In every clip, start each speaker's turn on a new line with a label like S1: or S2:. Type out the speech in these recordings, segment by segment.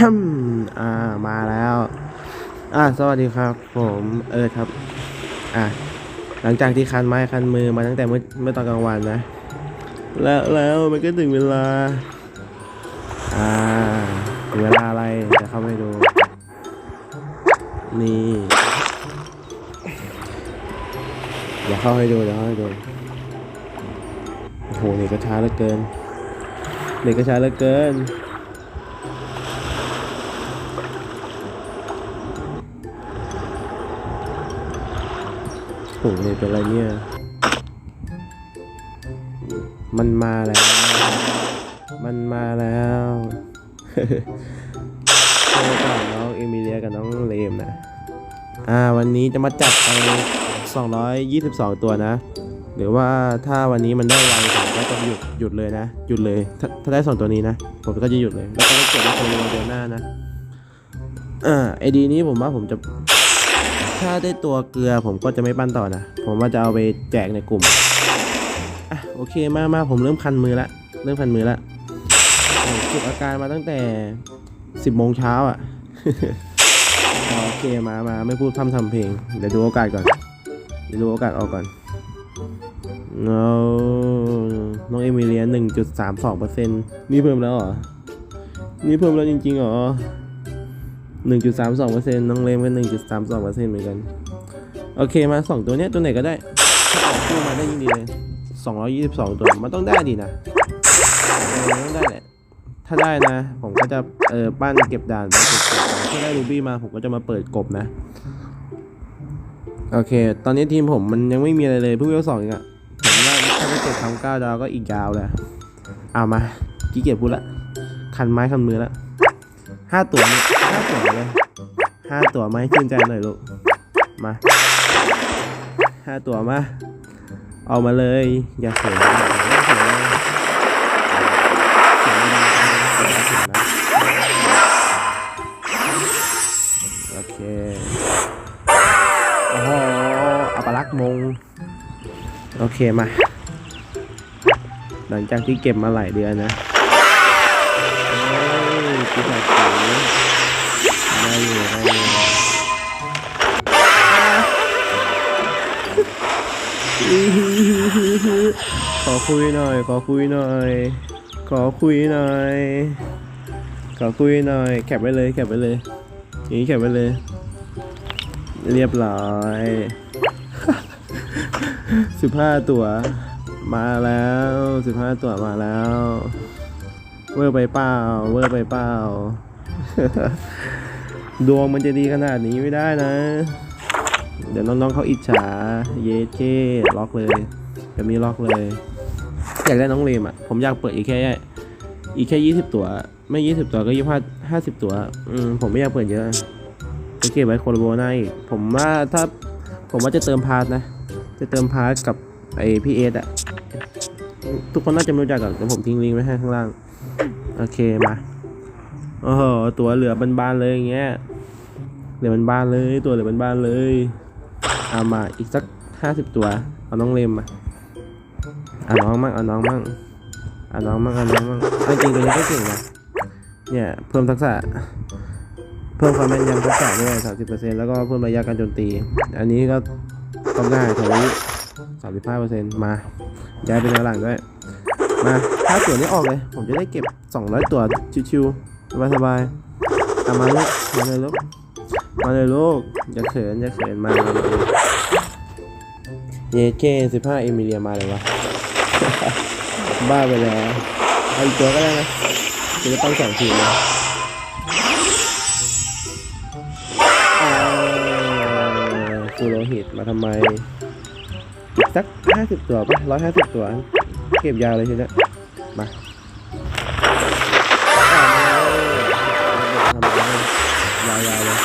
S1: อ่ามาแล้ว อ่าสวัสดีครับ ผมเอิร์ธครับ อ่าหลังจากที่คันไม้คันมือมาตั้งแต่เมื่อเมื่อตอนกลางวันนะ แล้วแล้วมันก็ถึงเวลา อ่าถึงเวลาอะไรจะเข้าไปดู นี่เดี๋ยวเข้าให้ดูเดี๋ยวเข้าให้ดูโอ้โหนี่ก็ช้าเหลือเกินนี่ก็ช้าเหลือเกิน โอ้โหนี่เป็นอะไรเนี่ย มันมาแล้ว มันมาแล้วเจอกับน้องเอมิเลียกับน้องเลมนะ อ่า วันนี้จะมาจัดไป 222 ตัวนะ หรือว่าถ้าวันนี้มันได้ไวผมก็จะหยุดหยุดเลยนะ หยุดเลย ถ้าถ้าได้สองตัวนี้นะ ผมก็จะหยุดเลย แล้วก็ไม่เก็บไว้คนเดียวเดือนหน้านะ อ่าไอดีนี้ผมว่าผมจะ ถ้าได้ตัวเกลือผมก็จะไม่ปั้นต่อนะ ผมว่าจะเอาไปแจกในกลุ่ม อะโอเคมามาผมเริ่มคันมือละเริ่มคันมือละผมเก็บอาการมาตั้งแต่10โมงเช้าอะ โอเคมามาไม่พูดทำทำเพลง เดี๋ยวดูโอกาสก่อน เดี๋ยวดูโอกาสออกก่อนเอาน้องเอมิเลียหนึ่งจุดสามสองเปอร์เซ็นต์นี่เพิ่มแล้วเหรอ นี่เพิ่มแล้วจริงๆเหรอ หนึ่งจุดสามสองเปอร์เซ็นต์น้องเลมก็หนึ่งจุดสามสองเปอร์เซ็นต์เหมือนกัน โอเคมาสองตัวเนี้ยตัวไหนก็ได้ถ้าออกคู่มาได้ยิ่งดีเลยสองร้อยยี่สิบสองตัวมันต้องได้ดีนะมันต้องได้แหละถ้าได้นะ ผมก็จะเออปั้นเก็บด่านไปเก็บถ้าได้รูบี้มาผมก็จะมาเปิดกบนะ โอเค ตอนนี้ทีมผมมันยังไม่มีอะไรเลยเพิ่งเวลสองเองอะผมว่าถ้าไม่เก็บทำเก้าดาวก็อีกยาวเลยเอามาขี้เกียจพูดละ คันไม้คันมือละ ห้าตัวห้าตัวเลยห้าตัวไหมาให้ชื่นใจหน่อยลูก มาห้าตัวมาเอามาเลย อย่าเสียอมนะโอเคโอ้โหอัปลักษ์มง โอเคมา หลังจากที่เก็บมาหลายเดือนนะ ยกูใส่ถุงได้อยู่ได้อยู่ขอคุยหน่อย ขอคุยหน่อย ขอคุยหน่อย ขอคุยหน่อยแคปไว้เลยแคปไว้เลยอย่างนี้แคปไว้เลย เรียบร้อยสิบห้าตัว มาแล้วสิบห้าตัวมาแล้ว เวอร์ไปเปล่า เวอร์ไปเปล่า ดวงมันจะดีขนาดนี้ไม่ได้นะ เดี๋ยวน้องๆเขาอิจฉา เยเก้ล็อกเลยจะมีล็อกเลย อยากได้น้องเลมอะ ผมอยากเปิดอีกแค่ อีกแค่ยี่สิบตัว ไม่ยี่สิบตัวก็ยี่ห้าห้าสิบตัว อืมผมไม่อยากเปิดเยอะจะเก็บไว้โคโลโบหน้าอีก ผมว่าถ้าผมว่าจะเติมพาร์ทนะ จะเติมพาร์ทกับไอพีเอสอะ ทุกคนน่าจะรู้จักกันเดี๋ยวผมทิ้งลิงก์ไว้ให้ข้างล่าง โอเคมาโอ้โหตัวเหลือบานๆเลยอย่างเงี้ยเหลือบานๆเลยตัวเหลือบานๆเลยเอามาอีกสักห้าสิบตัวเอาน้องเลมมาเอาน้องมั่งเอาน้องมั่งเอาน้องมั่งเอาน้องมั่งเอาจริงตัวนี้ก็เก่งนะเนี่ยเพิ่มทักษะเพิ่มความแม่นยำทักษะด้วยสามสิบเปอร์เซ็นต์แล้วก็เพิ่มระยะการโจมตี อันนี้ก็ก็ง่ายทะลุสามสิบห้าเปอร์เซ็นต์มาย้ายไปแนวหลังด้วยมา ถ้าตัวนี้ออกเลย ผมจะได้เก็บสองร้อยตัวชิวๆสบายๆเอามาลูกมาเลยลูกมาเลยลูกอย่าเขินอย่าเขินมามามาเยเคสิบห้าเอมิเลียมาเลยวะ บ้าไปแล้วเอาอีกตัวก็ได้นะจะได้ต้องสองทีนะกูโรหิตมาทำไมสักห้าสิบตัวปะร้อยห้าสิบตัว เก็บยาวเลยทีเนี้ย มาอ้าวยาวๆเลย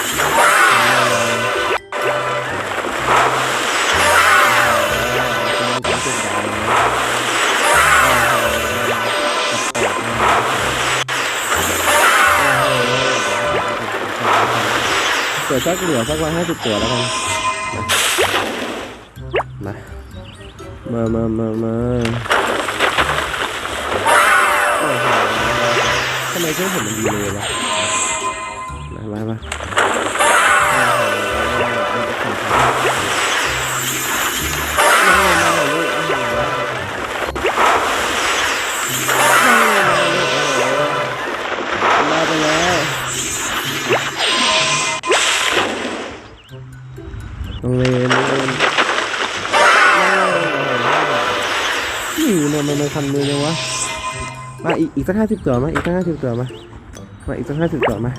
S1: เปิดสักเหลือสักร้อยห้าสิบตัวแล้วกันมามามามามาโอ้โห ทำไมช่วงผมมันดีเลยวะมามามาลงเลยลงเลยนี่มันมันทำเลยยัวะ มาอีกอีกสักห้าสิบตัวมาอีกสักห้าสิบตัวมามาอีกสักห้าสิบตัวมา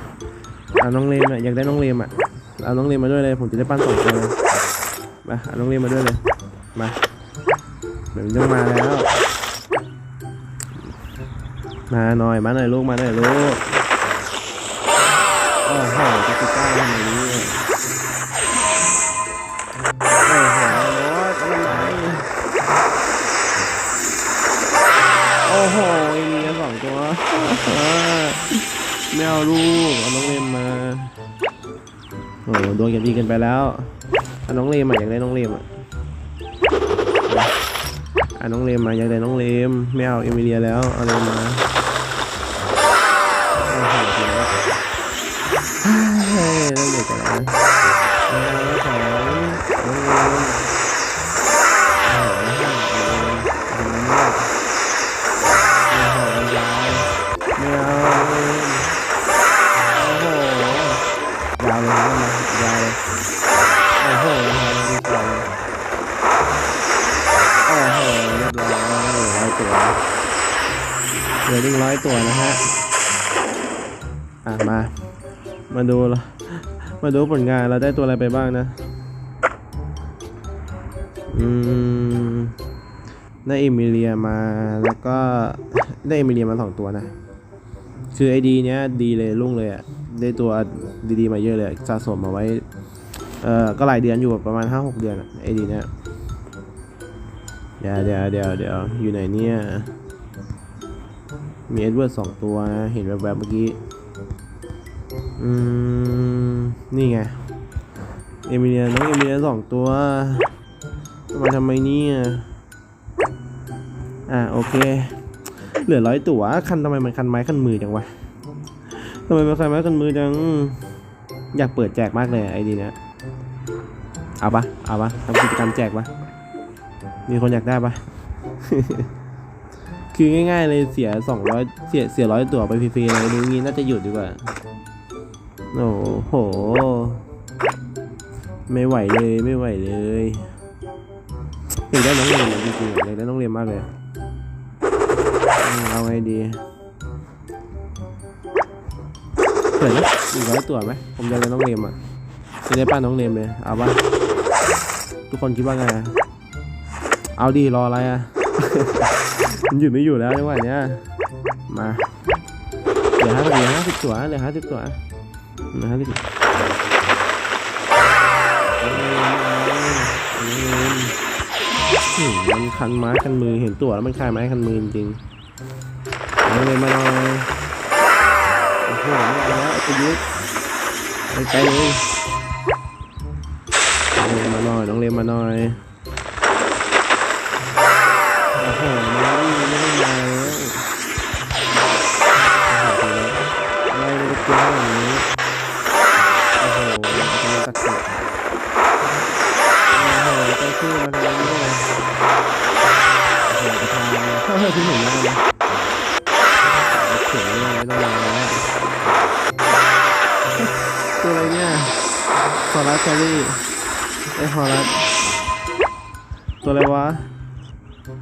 S1: เอาน้องเลมอะอยากได้น้องเลมอะเอาน้องเลมมาด้วยเลย ผมจะได้ปั้นสองตัวเลยมาเอาน้องเลมมาด้วยเลยมาเดี๋ยวมันต้องมาแล้ว มาหน่อยมาหน่อยลูกมาหน่อยลูก ไม่เอาลูกเอาน้องเลมมาโอ้โหดนกันดีกันไปแล้วเอาน้องเลมมาอยากได้น้องเลมอะเอาน้องเลมมาอยากได้น้องเลมไม่เอาเอมิเลียแล้วเอาเลมมา เหลือหนึ่งร้อยตัวนะฮะ อะมา มาดูมาดูผลงานเราได้ตัวอะไรไปบ้างนะ อืม ได้เอมิเลียมา แล้วก็ได้เอมิเลียมาสองตัวนะ คือไอดีเนี้ยดีเลยรุ่งเลยอะ่ะ ได้ตัวดีๆมาเยอะเลยสะสมมาไว้ เอ่อ ก็หลายเดือนอยู่ประมาณห้าหกเดือนอไอดีเนี้ยเดี๋ยวเดี๋ยวเดี๋ยวเดี๋ยวอยู่ไหนเนี่ย มีเอ็ดเวิร์ดสองตัวนะ เห็นแวบๆเมื่อกี้ อืม นี่ไง เอมิเลียน้องเอมิเลียสองตัว มาทำไมเนี่ย อะโอเค เหลือร้อยตัวคันทำไมมันคันไม้คันมือจังวะทำไมมันคันไม้คันมือจัง อยากเปิดแจกมากเลยไอดีเนี้ยเอาปะเอาปะทำกิจกรรมแจกปะมีคนอยากได้ปะ คือง่ายๆเลยเสียสองร้อยเสียเสียร้อยตัวไปฟรีๆเลยนี้งี้น่าจะหยุดดีกว่า โอ้โห ไม่ไหวเลยไม่ไหวเลยอยากได้น้องเรียนจริงๆอยากได้น้องเรียนมากเลยเอาไงดีเปิดนะอีกร้อยตัวไหมผมจะได้น้องเรียนอะจะได้ป้าน้องเรียนเลยเอาปะทุกคนคิดว่าไง เอาดีรออะไรอะ มันหยุดไม่อยู่แล้วจังหวะเนี้ยมาเหลือห้าเหลือห้าสิบตัวเหลือห้าสิบตัวเหลือห้าสิบมันคันไม้คันมือเห็นตัวแล้วมันคลายไม้คันมือจริงๆเอาเลยมาหน่อยโอ้โหไม่เอาแล้วปยุทธ์ไปไกลเลยน้องเลมมาหน่อยน้องเลมมาหน่อย เฮ้ยคุณเห็นแล้วนะเขียนยังไม่ต้องมาแล้วตัวอะไรเนี่ยฮอรัสแครี่ไอฮอรัสตัวอะไรวะโอ้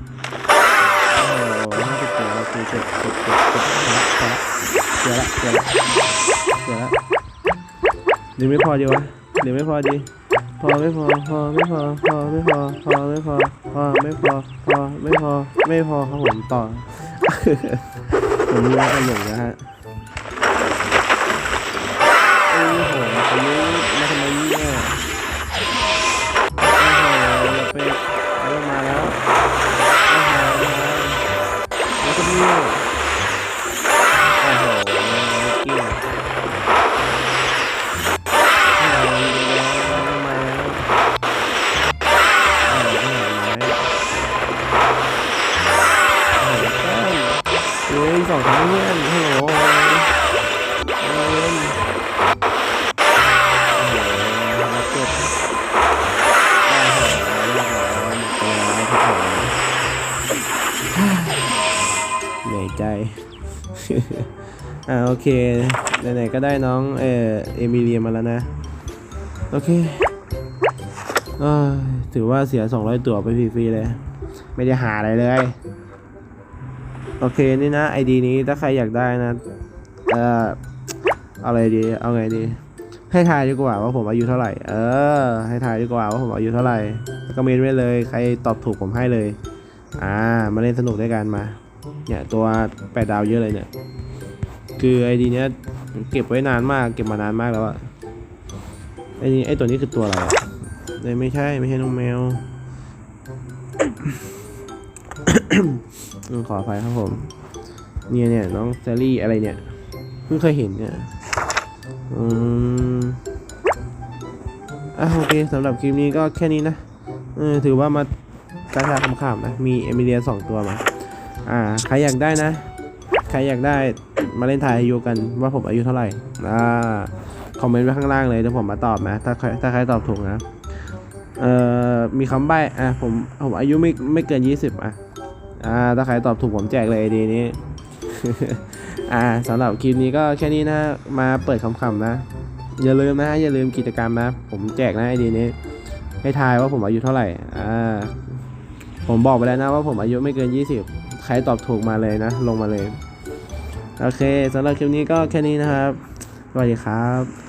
S1: โหห้าสิบตัวคือเจ็ดเจ็ดเจ็ดเจ็ดพอละพอละเจอละเจอละเจอละหรือไม่พอดีวะหรือไม่พอดี พอไม่พอพอไม่พอพอไม่พอพอไม่พอพอไม่พอพอไม่พอไม่พอครับผมต่อผมมีว่ากันหลงนะฮะ เฮ้ยสองครั้งเนี่ยฮัลโหลเอ้ยโอ้โหแล้วจบโอ้โหเรียบร้อยหมดไปแล้วครับผมเหนื่อยใจอ่าโอเคไหนๆก็ได้น้องเออเอมิเลียมาแล้วนะ โอเคอถือว่าเสีย 200 ตัวไปฟรีๆเลย ไม่ได้หาอะไรเลย โอเคนี่นะไอดีนี้ถ้าใครอยากได้นะ เอ่ออะไรดี เอาไงดี ให้ทายดีกว่าว่าผมอายุเท่าไหร่ เออ ให้ทายดีกว่าว่าผมอายุเท่าไหร่ก็เมนไว้เลย ใครตอบถูกผมให้เลย อ่า มาเล่นสนุกด้วยกันมา เนี่ยตัวแปดดาวเยอะเลยเนี่ย คือไอดีเนี้ยเก็บไว้นานมาก เก็บมานานมากแล้วอะไอนี้ไอตัวนี้คือตัวอะไรเลยไม่ใช่ไม่ใช่น้องแมว ขออภัยครับผม เนี่ยเนี่ยน้องแซลลี่อะไรเนี่ย เพิ่งเคยเห็นเนี่ย อืมอะโอเคสำหรับคลิปนี้ก็แค่นี้นะ เออถือว่ามากรชาคำๆนะ มีเอมิเลียสองตัวมา อ่า ใครอยากได้นะ ใครอยากได้มาเล่นทายอายุกันว่าผมอายุเท่าไหร่ อ่า คอมเมนต์ไว้ข้างล่างเลยเดี๋ยวผมมาตอบนะ ถ้าใครถ้าใครตอบถูกนะ เอ่อ มีคำใบ้ อะผมผมอายุไม่ไม่เกิน 20 อะ อ่าถ้าใครตอบถูกผมแจกเลยไอดีนี้ อ่าสำหรับคลิปนี้ก็แค่นี้นะมาเปิดคำๆนะ อย่าลืมนะอย่าลืมกิจกรรมนะ ผมแจกนะไอดีนี้ ให้ทายว่าผมอายุเท่าไหร่อ่าผมบอกไปแล้วนะว่าผมอายุไม่เกิน 20 ใครตอบถูกมาเลยนะ ลงมาเลย โอเคสำหรับคลิปนี้ก็แค่นี้นะครับสวัสดีครับ